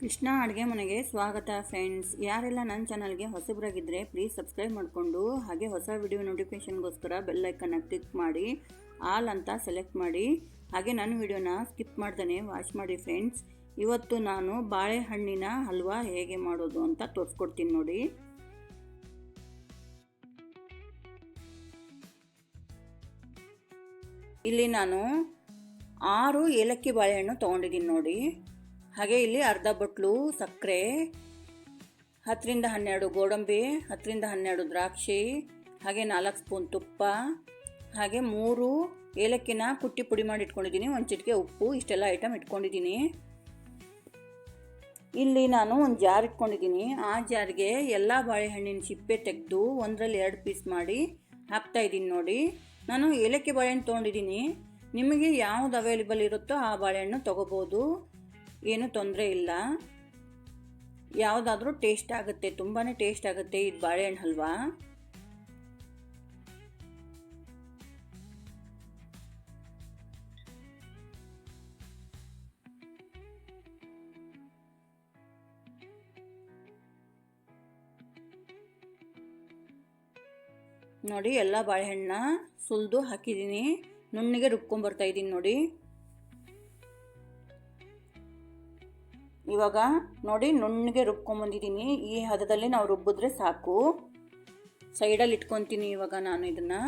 ಕೃಷ್ಣ ಅಡುಗೆ ಮನೆಗೆ ಸ್ವಾಗತ ಫ್ರೆಂಡ್ಸ್. ಯಾರೆಲ್ಲ ನನ್ನ ಚಾನಲ್ಗೆ ಹೊಸಬರಾಗಿದ್ದರೆ ಪ್ಲೀಸ್ ಸಬ್ಸ್ಕ್ರೈಬ್ ಮಾಡಿಕೊಂಡು ಹಾಗೆ ಹೊಸ ವಿಡಿಯೋ ನೋಟಿಫಿಕೇಷನ್ಗೋಸ್ಕರ ಬೆಲ್ ಐಕನ್ನ ಕ್ಲಿಕ್ ಮಾಡಿ, ಆಲ್ ಅಂತ ಸೆಲೆಕ್ಟ್ ಮಾಡಿ. ಹಾಗೆ ನನ್ನ ವಿಡಿಯೋನ ಸ್ಕಿಪ್ ಮಾಡ್ದೇ ವಾಚ್ ಮಾಡಿ ಫ್ರೆಂಡ್ಸ್. ಇವತ್ತು ನಾನು ಬಾಳೆಹಣ್ಣಿನ ಹಲ್ವಾ ಹೇಗೆ ಮಾಡೋದು ಅಂತ ತೋರಿಸ್ಕೊಡ್ತೀನಿ ನೋಡಿ. ಇಲ್ಲಿ ನಾನು ಆರು ಏಲಕ್ಕಿ ಬಾಳೆಹಣ್ಣು ತೊಗೊಂಡಿದ್ದೀನಿ ನೋಡಿ. ಹಾಗೆ ಇಲ್ಲಿ ಅರ್ಧ ಬಟ್ಲು, ಸಕ್ಕರೆ, ಹತ್ತರಿಂದ ಹನ್ನೆರಡು ಗೋಡಂಬಿ, ಹತ್ತರಿಂದ ಹನ್ನೆರಡು ದ್ರಾಕ್ಷಿ, ಹಾಗೆ ನಾಲ್ಕು ಸ್ಪೂನ್ ತುಪ್ಪ, ಹಾಗೆ ಮೂರು ಏಲಕ್ಕಿನ ಕುಟ್ಟಿ ಪುಡಿ ಮಾಡಿ ಇಟ್ಕೊಂಡಿದ್ದೀನಿ. ಒಂದು ಚಿಟಿಕೆ ಉಪ್ಪು, ಇಷ್ಟೆಲ್ಲ ಐಟಮ್ ಇಟ್ಕೊಂಡಿದ್ದೀನಿ. ಇಲ್ಲಿ ನಾನು ಒಂದು ಜಾರ್ ಇಟ್ಕೊಂಡಿದ್ದೀನಿ. ಆ ಜಾರ್ಗೆ ಎಲ್ಲ ಬಾಳೆಹಣ್ಣಿನ ಸಿಪ್ಪೆ ತೆಗೆದು ಒಂದರಲ್ಲಿ ಎರಡು ಪೀಸ್ ಮಾಡಿ ಹಾಕ್ತಾ ಇದ್ದೀನಿ ನೋಡಿ. ನಾನು ಏಲಕ್ಕಿ ಬಾಳೆಹಣ್ಣು ತೊಗೊಂಡಿದ್ದೀನಿ. ನಿಮಗೆ ಯಾವುದು ಅವೈಲೇಬಲ್ ಇರುತ್ತೋ ಆ ಬಾಳೆಹಣ್ಣು ತೊಗೋಬೋದು. ಏನು ತೊಂದರೆ ಇಲ್ಲ. ಯಾವುದಾದ್ರೂ ಟೇಸ್ಟ್ ಆಗುತ್ತೆ ತುಂಬಾ ಟೇಸ್ಟ್ ಆಗುತ್ತೆ ಇದು ಬಾಳೆಹಣ್ಣು ಹಲ್ವಾ ನೋಡಿ, ಎಲ್ಲ ಬಾಳೆಹಣ್ಣನ್ನ ಸುಲಿದು ಹಾಕಿದ್ದೀನಿ. ನುಣ್ಣಿಗೆ ರುಬ್ಕೊಂಬರ್ತಾ ಇದ್ದೀನಿ ನೋಡಿ. ಇವಾಗ ನೋಡಿ ನುಣ್ಣಗೆ ರುಬ್ಕೊಂಬಂದಿದ್ದೀನಿ ಈ ಹದದಲ್ಲಿ ನಾವು ರುಬ್ಬಿದ್ರೆ ಸಾಕು. ಸೈಡಲ್ಲಿ ಇಟ್ಕೊತೀನಿ ಇವಾಗ ನಾನು ಇದನ್ನು.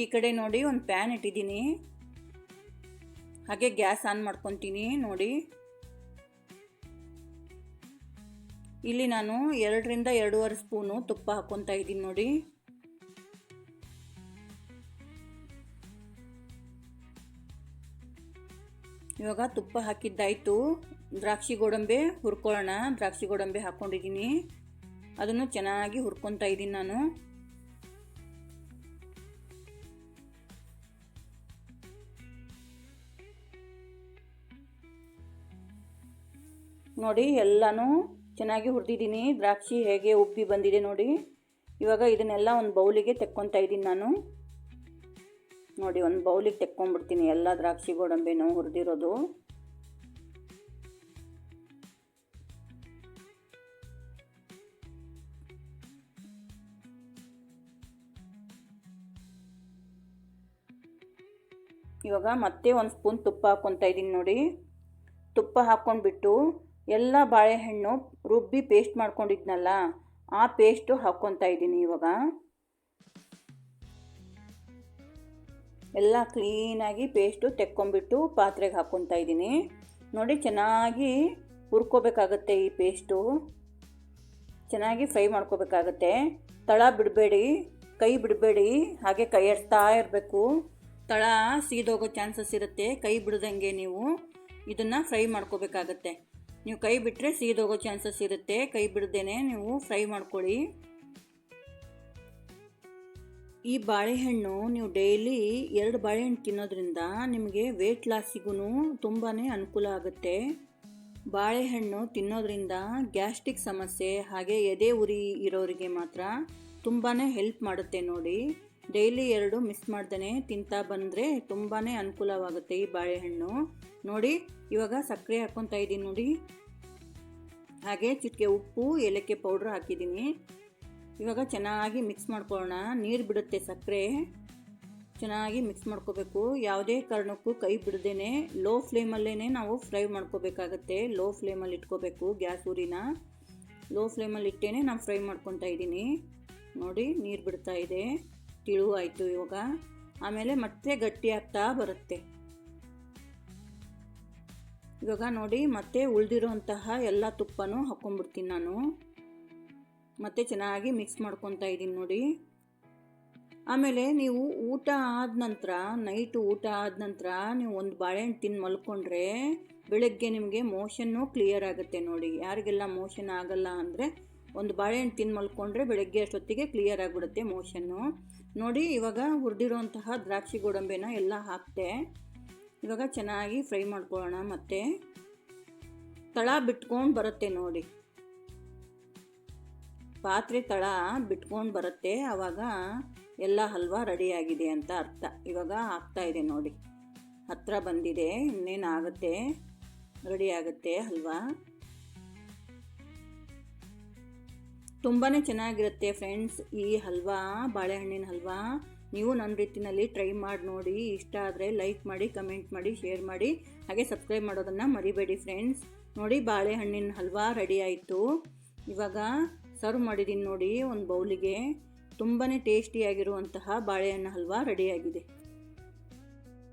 ಈ ಕಡೆ ನೋಡಿ ಒಂದು ಪ್ಯಾನ್ ಇಟ್ಟಿದ್ದೀನಿ. ಹಾಗೆ ಗ್ಯಾಸ್ ಆನ್ ಮಾಡ್ಕೊತೀನಿ ನೋಡಿ. ಇಲ್ಲಿ ನಾನು ಎರಡರಿಂದ ಎರಡೂವರೆ ಸ್ಪೂನು ತುಪ್ಪ ಹಾಕ್ಕೊತಾ ಇದ್ದೀನಿ ನೋಡಿ. ಇವಾಗ ತುಪ್ಪ ಹಾಕಿದ್ದಾಯಿತು. ದ್ರಾಕ್ಷಿ ಗೋಡಂಬೆ ಹುರ್ಕೊಳ್ಳೋಣ. ದ್ರಾಕ್ಷಿ ಗೋಡಂಬೆ ಹಾಕ್ಕೊಂಡಿದ್ದೀನಿ ಅದನ್ನು ಚೆನ್ನಾಗಿ ಹುರ್ಕೊತಾ ಇದ್ದೀನಿ ನಾನು. ನೋಡಿ, ಎಲ್ಲನೂ ಚೆನ್ನಾಗಿ ಹುರಿದಿದ್ದೀನಿ. ದ್ರಾಕ್ಷಿ ಹೇಗೆ ಉಬ್ಬಿ ಬಂದಿದೆ ನೋಡಿ. ಇವಾಗ ಇದನ್ನೆಲ್ಲ ಒಂದು ಬೌಲಿಗೆ ತೆಕ್ಕೊತಾ ಇದ್ದೀನಿ ನಾನು. ನೋಡಿ, ಒಂದು ಬೌಲಿಗೆ ತೆಕ್ಕೊಂಡ್ಬಿಡ್ತೀನಿ. ಎಲ್ಲ ದ್ರಾಕ್ಷಿ ಗೋಡಂಬಿನೂ ಹುರಿದಿರೋದು. ಇವಾಗ ಮತ್ತೆ ಒಂದು ಸ್ಪೂನ್ ತುಪ್ಪ ಹಾಕ್ಕೊತಾ ಇದ್ದೀನಿ ನೋಡಿ. ತುಪ್ಪ ಹಾಕ್ಕೊಂಡ್ಬಿಟ್ಟು ಎಲ್ಲ ಬಾಳೆಹಣ್ಣು ರುಬ್ಬಿ ಪೇಸ್ಟ್ ಮಾಡ್ಕೊಂಡಿದ್ನಲ್ಲ, ಆ ಪೇಸ್ಟು ಹಾಕ್ಕೊತಾ ಇದ್ದೀನಿ ಇವಾಗ. ಎಲ್ಲ ಕ್ಲೀನಾಗಿ ಪೇಸ್ಟು ತೆಕ್ಕೊಂಬಿಟ್ಟು ಪಾತ್ರೆಗೆ ಹಾಕ್ಕೊತಾ ಇದ್ದೀನಿ. ನೋಡಿ ಚೆನ್ನಾಗಿ ಹುರ್ಕೋಬೇಕಾಗತ್ತೆ ಈ ಪೇಸ್ಟು. ಚೆನ್ನಾಗಿ ಫ್ರೈ ಮಾಡ್ಕೋಬೇಕಾಗತ್ತೆ. ತಳ ಬಿಡಬೇಡಿ, ಕೈ ಬಿಡಬೇಡಿ, ಹಾಗೆ ಕೈ ಎಡ್ತಾ ಇರಬೇಕು. ತಳ ಸೀದೋಗೋ ಚಾನ್ಸಸ್ ಇರುತ್ತೆ, ಕೈ ಬಿಡ್ದಂಗೆ ನೀವು ಇದನ್ನು ಫ್ರೈ ಮಾಡ್ಕೋಬೇಕಾಗತ್ತೆ. ನೀವು ಕೈ ಬಿಟ್ಟರೆ ಸೀದೋಗೋ ಚಾನ್ಸಸ್ ಇರುತ್ತೆ, ಕೈ ಬಿಡ್ದೇನೆ ನೀವು ಫ್ರೈ ಮಾಡ್ಕೊಳ್ಳಿ. ಈ ಬಾಳೆಹಣ್ಣು ನೀವು ಡೈಲಿ ಎರಡು ಬಾಳೆಹಣ್ಣು ತಿನ್ನೋದ್ರಿಂದ ನಿಮಗೆ ವೇಟ್ ಲಾಸಿಗೂ ತುಂಬಾ ಅನುಕೂಲ ಆಗುತ್ತೆ. ಬಾಳೆಹಣ್ಣು ತಿನ್ನೋದ್ರಿಂದ ಗ್ಯಾಸ್ಟ್ರಿಕ್ ಸಮಸ್ಯೆ, ಹಾಗೆ ಎದೆ ಉರಿ ಇರೋರಿಗೆ ಮಾತ್ರ ತುಂಬಾ ಹೆಲ್ಪ್ ಮಾಡುತ್ತೆ ನೋಡಿ. ಡೈಲಿ ಎರಡು ಮಿಸ್ ಮಾಡ್ದೇ ತಿಂತಾ ಬಂದರೆ ತುಂಬಾ ಅನುಕೂಲವಾಗುತ್ತೆ ಈ ಬಾಳೆಹಣ್ಣು. ನೋಡಿ, ಇವಾಗ ಸಕ್ಕರೆ ಹಾಕ್ಕೊತಾ ಇದ್ದೀನಿ ನೋಡಿ. ಹಾಗೆ ಚಿಟಿಕೆ ಉಪ್ಪು, ಏಲಕ್ಕಿ ಪೌಡ್ರ್ ಹಾಕಿದ್ದೀನಿ. ಇವಾಗ ಚೆನ್ನಾಗಿ ಮಿಕ್ಸ್ ಮಾಡ್ಕೊಳ್ಳೋಣ. ನೀರು ಬಿಡುತ್ತೆ ಸಕ್ಕರೆ. ಚೆನ್ನಾಗಿ ಮಿಕ್ಸ್ ಮಾಡ್ಕೋಬೇಕು. ಯಾವುದೇ ಕಾರಣಕ್ಕೂ ಕೈ ಬಿಡದೇನೆ ಲೋ ಫ್ಲೇಮಲ್ಲೇ ನಾವು ಫ್ರೈ ಮಾಡ್ಕೋಬೇಕಾಗತ್ತೆ. ಲೋ ಫ್ಲೇಮಲ್ಲಿ ಇಟ್ಕೋಬೇಕು ಗ್ಯಾಸ್ ಊರಿನ. ಲೋ ಫ್ಲೇಮಲ್ಲಿ ಇಟ್ಟೇ ನಾನು ಫ್ರೈ ಮಾಡ್ಕೊತಾ ಇದ್ದೀನಿ. ನೋಡಿ, ನೀರು ಬಿಡ್ತಾ ಇದೆ. ತಿಳು ಆಯಿತು ಇವಾಗ. ಆಮೇಲೆ ಮತ್ತೆ ಗಟ್ಟಿ ಆಗ್ತಾ ಬರುತ್ತೆ. ಇವಾಗ ನೋಡಿ, ಮತ್ತೆ ಉಳಿದಿರೋಂತಹ ಎಲ್ಲ ತುಪ್ಪನೂ ಹಾಕ್ಕೊಂಡ್ಬಿಡ್ತೀನಿ ನಾನು. ಮತ್ತೆ ಚೆನ್ನಾಗಿ ಮಿಕ್ಸ್ ಮಾಡ್ಕೊತಾ ಇದ್ದೀನಿ ನೋಡಿ. ಆಮೇಲೆ ನೀವು ಊಟ ಆದ ನಂತರ ನೈಟು ಊಟ ಆದ ನಂತರ ನೀವು ಒಂದು ಬಾಳೆಹಣ್ಣು ತಿಂದು ಮಲ್ಕೊಂಡ್ರೆ ಬೆಳಗ್ಗೆ ನಿಮಗೆ ಮೋಷನ್ನು ಕ್ಲಿಯರ್ ಆಗುತ್ತೆ ನೋಡಿ. ಯಾರಿಗೆಲ್ಲ ಮೋಷನ್ ಆಗಲ್ಲ ಅಂದರೆ ಒಂದು ಬಾಳೆಹಣ್ಣು ತಿಂದು ಮಲ್ಕೊಂಡ್ರೆ ಬೆಳಗ್ಗೆ ಅಷ್ಟೊತ್ತಿಗೆ ಕ್ಲಿಯರ್ ಆಗಿಬಿಡುತ್ತೆ ಮೋಷನ್ನು ನೋಡಿ, ಇವಾಗ ಹುರಿದಿರೋಂತಹ ದ್ರಾಕ್ಷಿ ಗೋಡಂಬಿನ ಎಲ್ಲ ಹಾಕ್ತೆ. ಇವಾಗ ಚೆನ್ನಾಗಿ ಫ್ರೈ ಮಾಡ್ಕೊಳ್ಳೋಣ ಮತ್ತೆ. ತಳ ಬಿಟ್ಕೊಂಡು ಬರುತ್ತೆ ನೋಡಿ. ಪಾತ್ರೆ ತಳ ಬಿಟ್ಕೊಂಡು ಬರುತ್ತೆ ಆವಾಗ ಎಲ್ಲ ಹಲ್ವಾ ರೆಡಿಯಾಗಿದೆ ಅಂತ ಅರ್ಥ. ಇವಾಗ ಆಗ್ತಾ ಇದೆ ನೋಡಿ. ಹತ್ರ ಬಂದಿದೆ, ಇನ್ನೇನು ಆಗುತ್ತೆ? ರೆಡಿ ಆಗುತ್ತೆ ಹಲ್ವಾ? ತುಂಬಾ ಚೆನ್ನಾಗಿರುತ್ತೆ ಫ್ರೆಂಡ್ಸ್ ಈ ಹಲ್ವಾ, ಬಾಳೆಹಣ್ಣಿನ ಹಲ್ವಾ. ನೀವು ನನ್ನ ರೀತಿಯಲ್ಲಿ ಟ್ರೈ ಮಾಡಿ ನೋಡಿ. ಇಷ್ಟ ಆದರೆ ಲೈಕ್ ಮಾಡಿ ಕಮೆಂಟ್ ಮಾಡಿ ಶೇರ್ ಮಾಡಿ. ಹಾಗೆ ಸಬ್ಸ್ಕ್ರೈಬ್ ಮಾಡೋದನ್ನು ಮರಿಬೇಡಿ ಫ್ರೆಂಡ್ಸ್ ನೋಡಿ, ಬಾಳೆಹಣ್ಣಿನ ಹಲ್ವಾ ರೆಡಿ ಆಯಿತು. ಇವಾಗ ಸರ್ವ್ ಮಾಡಿದ್ದೀನಿ ನೋಡಿ ಒಂದು ಬೌಲಿಗೆ ತುಂಬಾ ಟೇಸ್ಟಿಯಾಗಿರುವಂತಹ ಬಾಳೆಹಣ್ಣು ಹಲ್ವಾ ರೆಡಿಯಾಗಿದೆ